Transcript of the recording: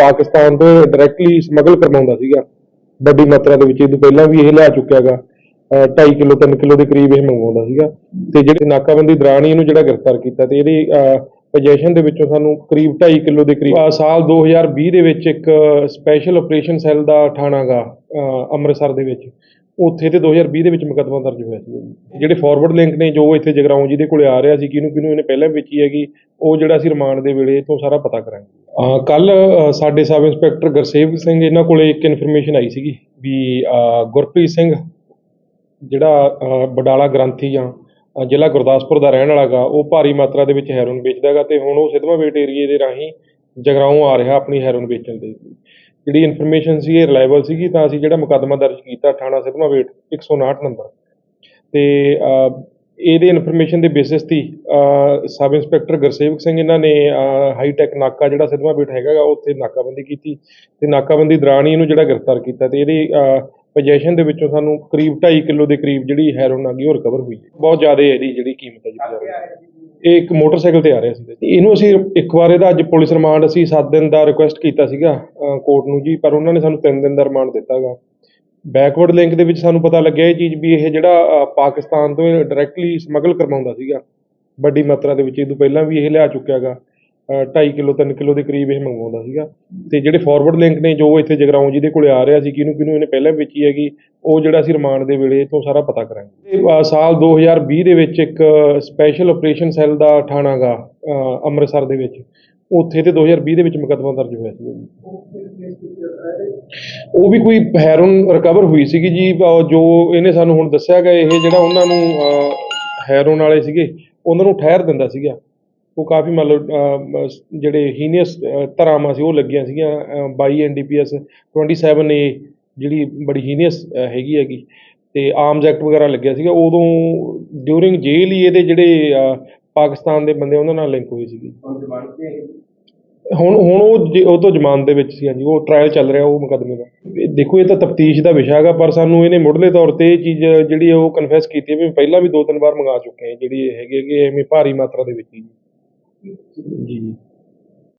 ਪਾਕਿਸਤਾਨ ਤੋਂ directly smuggle ਕਰਵਾਉਂਦਾ ਸੀਗਾ। ਵੱਡੀ ਮਾਤਰਾ ਦੇ ਵਿੱਚ ਇਹ ਤੋਂ ਪਹਿਲਾਂ ਵੀ ਇਹ ਲਿਆ ਚੁੱਕਿਆਗਾ 2.5 ਕਿਲੋ 3 ਕਿਲੋ ਦੇ ਕਰੀਬ ਇਹ ਮੰਗਵਾਉਂਦਾ ਸੀਗਾ। ਤੇ ਜਿਹੜੇ ਨਾਕਾਬੰਦੀ ਦੌਰਾਨ ਹੀ ਇਹਨੂੰ ਜਿਹੜਾ ਗ੍ਰਿਫਤਾਰ ਕੀਤਾ ਤੇ ਇਹਦੀ ਪੋਜੀਸ਼ਨ ਦੇ ਵਿੱਚੋਂ ਸਾਨੂੰ ਕਰੀਬ 2.5 ਕਿਲੋ ਦੇ ਕਰੀਬ ਸਾਲ 2020 ਦੇ ਵਿੱਚ ਇੱਕ ਸਪੈਸ਼ਲ ਆਪਰੇਸ਼ਨ ਸੈੱਲ ਦਾ ਠਾਣਾਗਾ ਅੰਮ੍ਰਿਤਸਰ ਦੇ ਵਿੱਚ। ਉੱਥੇ ਤੇ 2020 ਦੇ ਵਿੱਚ ਮੁਕੱਦਮਾ ਦਰਜ ਹੋਇਆ ਸੀ ਜਿਹੜੇ ਫਾਰਵਰਡ ਲਿੰਕ ਨੇ ਜੋ ਇੱਥੇ ਜਗਰਾਉਂ ਜੀ ਦੇ ਕੋਲੇ ਆ ਰਿਹਾ ਸੀ ਕਿਹਨੂੰ ਕਿਹਨੂੰ ਇਹਨੇ ਪਹਿਲਾਂ ਵੇਚੀ ਹੈਗੀ, ਉਹ ਜਿਹੜਾ ਅਸੀਂ ਰਿਮਾਂਡ ਦੇ ਵੇਲੇ ਤੋਂ ਸਾਰਾ ਪਤਾ ਕਰਾਂਗੇ। ਕੱਲ ਸਾਡੇ ਸਬ ਇੰਸਪੈਕਟਰ ਗੁਰਸੇਵਕ ਸਿੰਘ ਇਹਨਾਂ ਕੋਲੇ ਇੱਕ ਇਨਫੋਰਮੇਸ਼ਨ ਆਈ ਸੀਗੀ ਵੀ ਗੁਰਪ੍ਰੀਤ ਸਿੰਘ ਜਿਹੜਾ ਬਡਾਲਾ ਗ੍ਰੰਥੀ ਜਾਂ ਜ਼ਿਲ੍ਹਾ ਗੁਰਦਾਸਪੁਰ ਦਾ ਰਹਿਣ ਵਾਲਾ ਗਾ, ਉਹ ਭਾਰੀ ਮਾਤਰਾ ਦੇ ਵਿੱਚ ਹੈਰੋਨ ਵੇਚਦਾ ਗਾ ਤੇ ਹੁਣ ਉਹ ਸਿੱਧਵਾਂ ਵੇਟ ਏਰੀਏ ਦੇ ਰਾਹੀਂ ਜਗਰਾਉਂ ਆ ਰਿਹਾ ਆਪਣੀ ਹੈਰੋਨ ਵੇਚਣ ਦੇ ਜਿਹੜੀ ਇਨਫੋਰਮੇਸ਼ਨ ਸੀ, ਇਹ ਰਿਲਾਇਬਲ ਸੀਗੀ ਤਾਂ ਅਸੀਂ ਜਿਹੜਾ ਮੁਕੱਦਮਾ ਦਰਜ ਕੀਤਾ ਥਾਣਾ ਸਿੱਧਵਾਂ ਵੇਟ 159 ਨੰਬਰ। ਤੇ ਇਹਦੇ ਇਨਫੋਰਮੇਸ਼ਨ ਦੇ ਬੇਸਿਸ ਤੇ ਅਹ, ਸਬ ਇੰਸਪੈਕਟਰ ਗੁਰਸੇਵਕ ਸਿੰਘ ਇਹਨਾਂ ਨੇ ਹਾਈ ਟੈਕ ਨਾਕਾ ਜਿਹੜਾ ਸਿੱਧਵਾਂ ਬੇਟ ਹੈਗਾ ਗਾ ਉੱਥੇ ਨਾਕਾਬੰਦੀ ਕੀਤੀ ਤੇ ਨਾਕਾਬੰਦੀ ਦੌਰਾਨ ਹੀ ਇਹਨੂੰ ਜਿਹੜਾ ਗ੍ਰਿਫਤਾਰ ਕੀਤਾ ਤੇ ਇਹਦੀ ਪੋਜੀਸ਼ਨ ਦੇ ਵਿੱਚੋਂ ਸਾਨੂੰ ਕਰੀਬ 2.5 ਕਿਲੋ ਦੇ ਕਰੀਬ ਜਿਹੜੀ ਹੈਰੋਨ ਆ ਗਈ ਉਹ ਰਿਕਵਰ ਹੋਈ। ਬਹੁਤ ਜ਼ਿਆਦਾ ਇਹਦੀ ਜਿਹੜੀ ਕੀਮਤ ਹੈ ਜੀ ਇਹ ਇੱਕ ਮੋਟਰਸਾਈਕਲ ਤੇ ਆ ਰਿਹਾ ਸੀ ਇਹਨੂੰ ਅਸੀਂ ਇੱਕ ਵਾਰ ਇਹਦਾ ਅੱਜ ਪੁਲਿਸ ਰਿਮਾਂਡ ਅਸੀਂ 7 ਦਿਨ ਦਾ ਰਿਕੁਐਸਟ ਕੀਤਾ ਸੀਗਾ ਕੋਰਟ ਨੂੰ ਜੀ ਪਰ ਉਹਨਾਂ ਨੇ ਸਾਨੂੰ 3 ਦਿਨ ਦਾ ਰਿਮਾਂਡ ਦਿੱਤਾਗਾ ਬੈਕਵਰਡ ਲਿੰਕ ਦੇ ਵਿੱਚ ਸਾਨੂੰ ਪਤਾ ਲੱਗਿਆ ਇਹ ਚੀਜ਼ ਵੀ ਇਹ ਜਿਹੜਾ ਪਾਕਿਸਤਾਨ ਤੋਂ ਡਾਇਰੈਕਟਲੀ ਸਮਗਲ ਕਰਵਾਉਂਦਾ ਸੀਗਾ। ਵੱਡੀ ਮਾਤਰਾ ਦੇ ਵਿੱਚ ਇਹ ਤੋਂ ਪਹਿਲਾਂ ਵੀ ਇਹ ਲਿਆ ਚੁੱਕਿਆਗਾ 2.5 ਕਿਲੋ 3 ਕਿਲੋ ਦੇ ਕਰੀਬ ਇਹ ਮੰਗਵਾਉਂਦਾ ਸੀਗਾ। ਤੇ ਜਿਹੜੇ ਫਾਰਵਰਡ ਲਿੰਕ ਨੇ ਜੋ ਇੱਥੇ ਜਗਰਾਉਂ ਜਿਹਦੇ ਦੇ ਕੋਲੇ ਆ ਰਿਹਾ ਸੀ ਕਿਹਨੂੰ ਕਿਹਨੂੰ ਇਹਨੇ ਪਹਿਲਾਂ ਵੇਚੀ ਹੈਗੀ ਉਹ ਜਿਹੜਾ ਅਸੀਂ ਰਿਮਾਂਡ ਦੇ ਵੇਲੇ ਤੋਂ ਸਾਰਾ ਪਤਾ ਕਰਾਂਗੇ। ਇਹ, ਅਹ, ਸਾਲ 2020 ਦੇ ਵਿੱਚ ਇੱਕ ਸਪੈਸ਼ਲ ਆਪਰੇਸ਼ਨ ਸੈੱਲ ਦਾ ਠਾਣਾਗਾ ਅਹ, ਅੰਮ੍ਰਿਤਸਰ ਦੇ ਵਿੱਚ। ਉੱਥੇ ਤੇ 2020 ਦੇ ਵਿੱਚ ਮੁਕੱਦਮਾ ਦਰਜ ਹੋਇਆ ਸੀ। ਉਹ ਵੀ ਕੋਈ ਹੈਰੋਨ ਰਿਕਵਰ ਹੋਈ ਸੀਗੀ ਜੀ ਅਹ, ਜੋ ਇਹਨੇ ਸਾਨੂੰ ਹੁਣ ਦੱਸਿਆ ਗਿਆ ਇਹ ਜਿਹੜਾ ਉਹਨਾਂ ਨੂੰ ਅਹ, ਹੈਰੋਨ ਵਾਲੇ ਸੀਗੇ ਉਹਨਾਂ ਨੂੰ ਠਹਿਰ ਦਿੰਦਾ ਸੀਗਾ। ਉਹ ਕਾਫੀ ਮਤਲਬ ਅਹ, ਮ- ਜਿਹੜੇ ਹੀਨੀਅਸ ਧਰਾਵਾਂ ਸੀ ਉਹ ਲੱਗੀਆਂ ਸੀਗੀਆਂ ਅਹ, 22 ਐਨਡੀਪੀਐਸ 27 ਏ ਜਿਹੜੀ ਬੜੀ ਹੀਨੀਅਸ ਹੈਗੀ ਹੈਗੀ। ਤੇ ਆਰਮਸ ਐਕਟ ਵਗੈਰਾ ਲੱਗਿਆ ਸੀਗਾ ਉਦੋਂ ਡਿਊਰਿੰਗ ਜੇਲ੍ਹ ਹੀ ਇਹਦੇ ਜਿਹੜੇ ਅਹ, ਪਾਕਿਸਤਾਨ ਦੇ ਬੰਦੇ ਉਹਨਾਂ ਨਾਲ ਲਿੰਕ ਹੋਈ ਸੀਗੀ। ਹੁਣ ਹੁਣ ਉਹ ਜੇ- ਹੁਣ ਹੁਣ ਉਹ ਉਹ ਤੋਂ ਜਮਾਨ ਦੇ ਵਿੱਚ ਸੀ, ਹਾਂਜੀ, ਉਹ ਟ੍ਰਾਇਲ ਚੱਲ ਰਿਹਾ ਉਹ ਮੁਕੱਦਮੇ ਦਾ। ਦੇਖੋ, ਇਹ ਤਾਂ ਤਫਤੀਸ਼ ਦਾ ਵਿਸ਼ਾ ਹੈਗਾ, ਪਰ ਸਾਨੂੰ ਇਹਨੇ ਮੁੱਢਲੇ ਤੌਰ ਤੇ ਇਹ ਚੀਜ਼ ਜਿਹੜੀ ਆ ਉਹ ਕਨਫੈਸ ਕੀਤੀ ਹੈ ਵੀ ਪਹਿਲਾਂ ਵੀ ਦੋ ਤਿੰਨ ਵਾਰ ਮੰਗਾ ਚੁੱਕੇ ਹਾਂ, ਜਿਹੜੀ ਇਹ ਹੈਗੀ ਹੈ ਕਿ ਐਵੇਂ ਭਾਰੀ ਮਾਤਰਾ ਦੇ ਵਿੱਚ ਹੀ। ਜੀ ਜੀ।